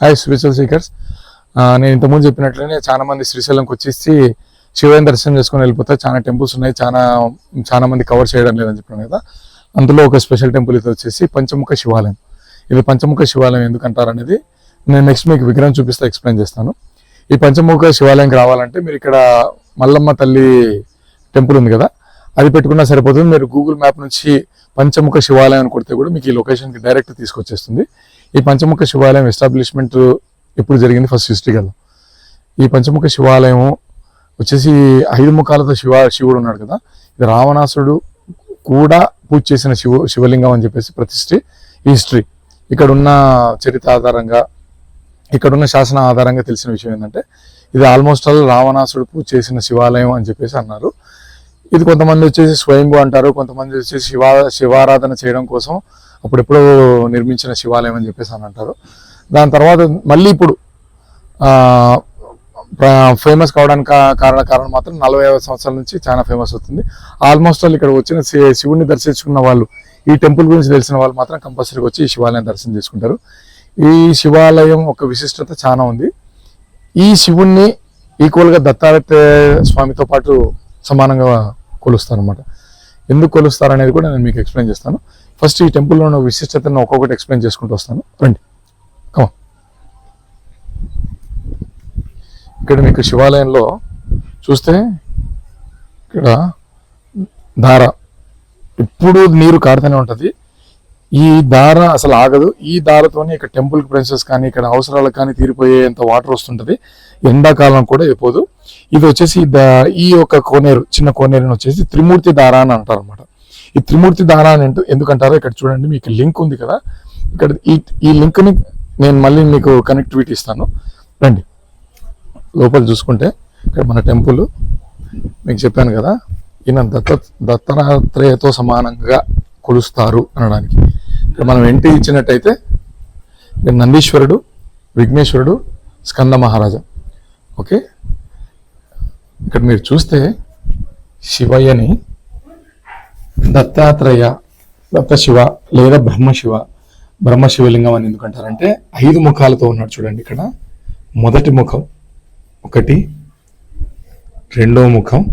Hi spiritual seekers నేను ఇంతకుముందు చెప్పినట్లనే చాలా మంది శ్రీశైలంకి వచ్చేసి శివని దర్శనం చేసుకొని వెళ్ళిపోతారు చాలా టెంపుల్స్ ఉన్నాయి చాలా చాలా మంది కవర్ చేయడం లేదని చెప్పాను కదా. అందులో ఒక స్పెషల్ టెంపుల్ ఇది వచ్చేసి పంచముఖ శివాలయం. ఇది పంచముఖ శివాలయం ఎందుకంటారు అనేది నేను నెక్స్ట్ మీకు విగ్రహం చూపిస్తే ఎక్స్ప్లెయిన్ చేస్తాను. ఈ పంచముఖ శివాలయంకి రావాలంటే మీరు ఇక్కడ మల్లమ్మ తల్లి టెంపుల్ ఉంది కదా అది పెట్టుకున్నా సరిపోతుంది. మీరు గూగుల్ మ్యాప్ నుంచి పంచముఖ శివాలయం అని కొడితే కూడా మీకు ఈ లొకేషన్కి డైరెక్ట్ తీసుకొచ్చేస్తుంది. ఈ పంచముఖ శివాలయం ఎస్టాబ్లిష్మెంట్ ఎప్పుడు జరిగింది? ఫస్ట్ హిస్టరీలో ఈ పంచముఖ శివాలయం వచ్చేసి ఐదు ముఖాలతో శివ శివుడు ఉన్నాడు కదా. ఇది రావణాసుడు కూడా పూజ చేసిన శివ శివలింగం అని చెప్పేసి ప్రతిష్ఠి హిస్టరీ ఇక్కడ ఉన్న చరిత్ర ఆధారంగా ఇక్కడున్న శాసన ఆధారంగా తెలిసిన విషయం ఏంటంటే ఇది ఆల్మోస్ట్ ఆల్ రావణాసుడు పూజ చేసిన శివాలయం అని చెప్పేసి అన్నారు. ఇది కొంతమంది వచ్చేసి స్వయంభూ అంటారు కొంతమంది వచ్చేసి శివ శివారాధన చేయడం కోసం అప్పుడెప్పుడో నిర్మించిన శివాలయం అని చెప్పేసి అని అంటారు. దాని తర్వాత మళ్ళీ ఇప్పుడు ఫేమస్ కావడానికి కారణ కారణం మాత్రం నలభై ఐదు సంవత్సరాల నుంచి చాలా ఫేమస్ అవుతుంది. ఆల్మోస్ట్ ఆల్ ఇక్కడ వచ్చిన శివుణ్ణి దర్శించుకున్న వాళ్ళు ఈ టెంపుల్ గురించి తెలిసిన వాళ్ళు మాత్రం కంపల్సరీగా వచ్చి ఈ శివాలయం దర్శనం చేసుకుంటారు. ఈ శివాలయం ఒక విశిష్టత చాలా ఉంది. ఈ శివుణ్ణి ఈక్వల్గా దత్తాత్రేయ స్వామితో పాటు సమానంగా కొలుస్తారు అనమాట ఎందుకు కొలుస్తారు అనేది కూడా నేను మీకు ఎక్స్ప్లెయిన్ చేస్తాను. ఫస్ట్ ఈ టెంపుల్లో ఉన్న విశిష్టతను ఒక్కొక్కటి ఎక్స్ప్లెయిన్ చేసుకుంటూ వస్తాను. రండి. కమా ఇక్కడ మీకు శివాలయంలో చూస్తే ఇక్కడ ధార. ఎప్పుడు నీరు కారుతూనే ఉంటుంది. ఈ దార అసలు ఆగదు. ఈ దారతోనే ఇక్కడ టెంపుల్ ప్రిన్సెస్ కానీ ఇక్కడ అవసరాలకు కానీ తీరిపోయేంత వాటర్ వస్తుంటది. ఎండాకాలం కూడా అయిపోదు. ఇది వచ్చేసి దా- ఈ యొక్క కోనేరు చిన్న కోనేరుని వచ్చేసి త్రిమూర్తి దార అని అంటారు అనమాట ఈ త్రిమూర్తి దాన అని ఎందుకంటారో ఇక్కడ చూడండి మీకు లింక్ ఉంది కదా. ఇక్కడ ఈ ఈ లింక్ని నేను మళ్ళీ మీకు కనెక్టివిటీ ఇస్తాను. రండి. లోపల చూసుకుంటే ఇక్కడ మన టెంపుల్ మీకు చెప్పాను కదా ఈయన దత్త దత్తాత్రేయతో సమానంగా కొలుస్తారు అనడానికి. ఇక్కడ మనం ఎంట్రీ ఇచ్చినట్టయితే ఇక్కడ నందీశ్వరుడు విఘ్నేశ్వరుడు స్కంద మహారాజా. ఓకే? ఇక్కడ మీరు చూస్తే శివయ్యని దత్తాత్రేయ దత్తశివ లేదా బ్రహ్మశివ బ్రహ్మశివలింగం అని ఎందుకంటారంటే ఐదు ముఖాలతో ఉన్నాడు చూడండి ఇక్కడ. మొదటి ముఖం ఒకటి రెండో ముఖం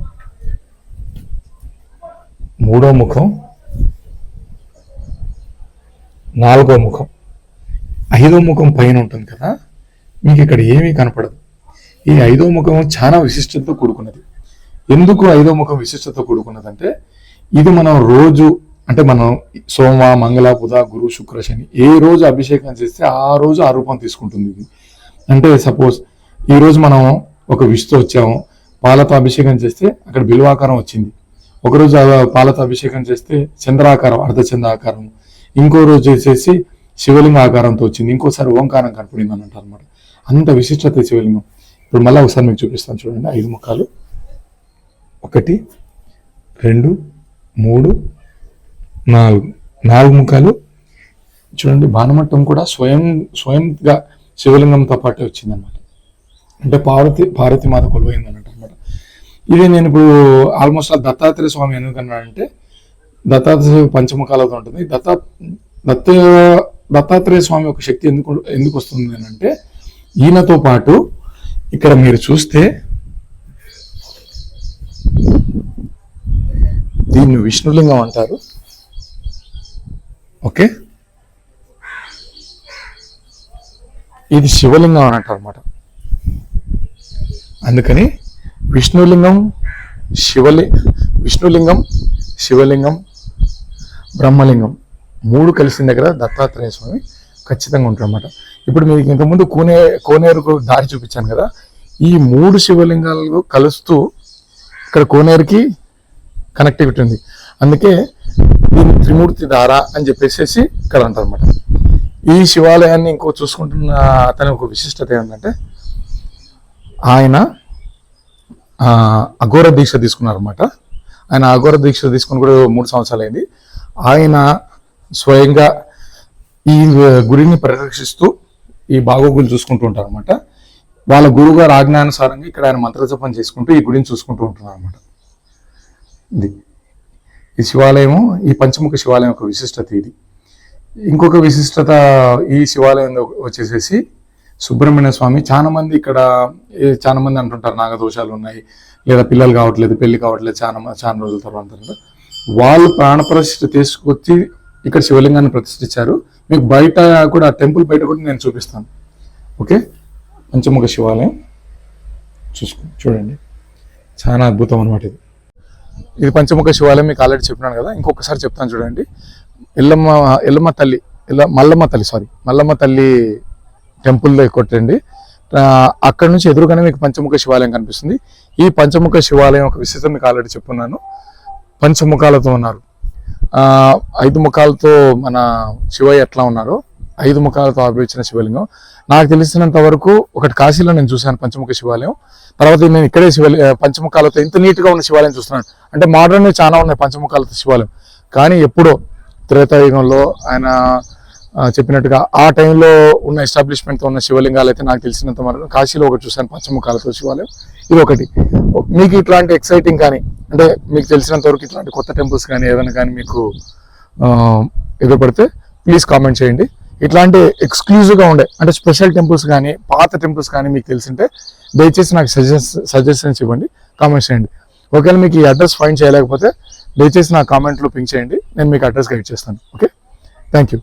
మూడో ముఖం నాలుగో ముఖం. ఐదో ముఖం పైన ఉంటుంది కదా. మీకు ఇక్కడ ఏమీ కనపడదు. ఈ ఐదో ముఖం చాలా విశిష్టతతో కూడుకున్నది. ఎందుకు ఐదో ముఖం విశిష్టతతో కూడుకున్నదంటే ఇది మనం రోజు అంటే మనం సోమ మంగళ బుధ గురు శుక్ర శని ఏ రోజు అభిషేకం చేస్తే ఆ రోజు ఆ రూపం తీసుకుంటుంది ఇది. అంటే సపోజ్ ఈ రోజు మనం ఒక విష్తో వచ్చాము పాలతో అభిషేకం చేస్తే అక్కడ బిల్వాకారం వచ్చింది. ఒకరోజు పాలతో అభిషేకం చేస్తే చంద్రాకారం అర్ధచంద్ర ఆకారం ఇంకో రోజు వచ్చేసి శివలింగ ఆకారంతో వచ్చింది ఇంకోసారి ఓంకారం కనపడింది అని అంటారు అనమాట అంత విశిష్టత శివలింగం. ఇప్పుడు మళ్ళీ ఒకసారి మీకు చూపిస్తాను చూడండి. ఐదు ముఖాలు. ఒకటి రెండు మూడు నాలుగు. నాలుగు ముఖాలు. చూడండి బాణమట్టం కూడా స్వయం స్వయంగా శివలింగంతో పాటే వచ్చిందన్నమాట. అంటే పార్వతి పార్వతి మాత కొలువైంది అన్నట్టు అనమాట ఇది నేను ఇప్పుడు ఆల్మోస్ట్ ఆ దత్తాత్రేయ స్వామి ఎందుకన్నానంటే దత్తాత్రేయ పంచముఖాలతో ఉంటుంది. దత్తా దత్త దత్తాత్రేయ స్వామి యొక్క శక్తి ఎందుకు ఎందుకు వస్తుంది అని అంటే ఈయనతో పాటు ఇక్కడ మీరు చూస్తే దీన్ని విష్ణులింగం అంటారు. ఓకే? ఇది శివలింగం అని అంటారు అనమాట అందుకని విష్ణులింగం శివలి విష్ణులింగం శివలింగం బ్రహ్మలింగం మూడు కలిసిన దగ్గర దత్తాత్రేయ స్వామి ఖచ్చితంగా ఉంటారన్నమాట ఇప్పుడు మీకు ఇంతకుముందు కోనే కోనేరుకు దారి చూపించాను కదా. ఈ మూడు శివలింగాలు కలుస్తూ ఇక్కడ కోనేరుకి కనెక్టివిటీ ఉంది. అందుకే దీన్ని త్రిమూర్తి ధార అని చెప్పేసి ఇక్కడ అంటారు అనమాట ఈ శివాలయాన్ని ఇంకో చూసుకుంటున్న అతని ఒక విశిష్టత ఏంటంటే ఆయన అఘోర దీక్ష తీసుకున్నారన్నమాట. ఆయన అఘోర దీక్ష తీసుకుని కూడా మూడు సంవత్సరాలు అయింది. ఆయన స్వయంగా ఈ గుడిని పరిరక్షిస్తూ ఈ బాగోగులు చూసుకుంటూ ఉంటారు అనమాట వాళ్ళ గురువుగారు ఆజ్ఞానుసారంగా ఇక్కడ ఆయన మంత్రజపం చేసుకుంటూ ఈ గుడిని చూసుకుంటూ ఉంటున్నారు అనమాట ఇది. ఈ శివాలయము ఈ పంచముఖ శివాలయం యొక్క విశిష్టత ఇది. ఇంకొక విశిష్టత ఈ శివాలయం వచ్చేసేసి సుబ్రహ్మణ్య స్వామి. చాలా మంది ఇక్కడ చాలా మంది అంటుంటారు నాగదోషాలు ఉన్నాయి లేదా పిల్లలు కావట్లేదు పెళ్ళి కావట్లేదు చాలా చాలా రోజుల తర్వాత వాళ్ళు ప్రాణప్రతిష్ఠ తీసుకొచ్చి ఇక్కడ శివలింగాన్ని ప్రతిష్ఠించారు. మీకు బయట కూడా టెంపుల్ బయట కూడా నేను చూపిస్తాను. ఓకే? పంచముఖ శివాలయం. చూసుకో చూడండి. చాలా అద్భుతం అనమాట ఇది. ఇది పంచముఖ శివాలయం మీకు ఆల్రెడీ చెప్పినాను కదా ఇంకొకసారి చెప్తాను చూడండి. ఎల్లమ్మ ఎల్లమ్మ తల్లి ఎల్ల మల్లమ్మ తల్లి సారీ మల్లమ్మ తల్లి టెంపుల్లో కొట్టండి. అక్కడ నుంచి ఎదురుగానే మీకు పంచముఖ శివాలయం కనిపిస్తుంది. ఈ పంచముఖ శివాలయం ఒక విశేషం మీకు ఆల్రెడీ చెప్పున్నాను. పంచముఖాలతో ఉన్నారు. ఐదు ముఖాలతో మన శివయ్య ఎట్లా ఉన్నారో ఐదు ముఖాలతో ఆవిర్భవించిన శివలింగం. నాకు తెలిసినంత వరకు ఒకటి కాశీలో నేను చూశాను పంచముఖ శివాలయం. తర్వాత నేను ఇక్కడే శివాలయం పంచముఖాలతో ఇంత నీట్గా ఉన్న శివాలయం చూస్తున్నాను. అంటే మోడర్న్ చాలా ఉన్నాయి పంచముఖాలతో శివాలయం. కానీ ఎప్పుడో త్రేతాయుగంలో ఆయన చెప్పినట్టుగా ఆ టైంలో ఉన్న ఎస్టాబ్లిష్మెంట్తో ఉన్న శివలింగాలు అయితే నాకు తెలిసినంత వరకు కాశీలో ఒకటి చూశాను పంచముఖాలతో శివాలయం. ఇది ఒకటి మీకు ఇట్లాంటి ఎక్సైటింగ్ కానీ అంటే మీకు తెలిసినంత వరకు ఇట్లాంటి కొత్త టెంపుల్స్ కానీ ఏదైనా కానీ మీకు ఎదురుపడితే ప్లీజ్ కామెంట్ చేయండి. ఇట్లాంటి ఎక్స్క్లూజివ్గా ఉండే అంటే స్పెషల్ టెంపుల్స్ కానీ పాత టెంపుల్స్ కానీ మీకు తెలిసింటే దయచేసి నాకు సజెషన్స్ సజెషన్స్ ఇవ్వండి కామెంట్స్ చేయండి. ఒకవేళ మీకు ఈ అడ్రస్ ఫైండ్ చేయలేకపోతే దయచేసి నా కామెంట్లో పింక్ చేయండి నేను మీకు అడ్రస్ గైడ్ చేస్తాను. Okay thank you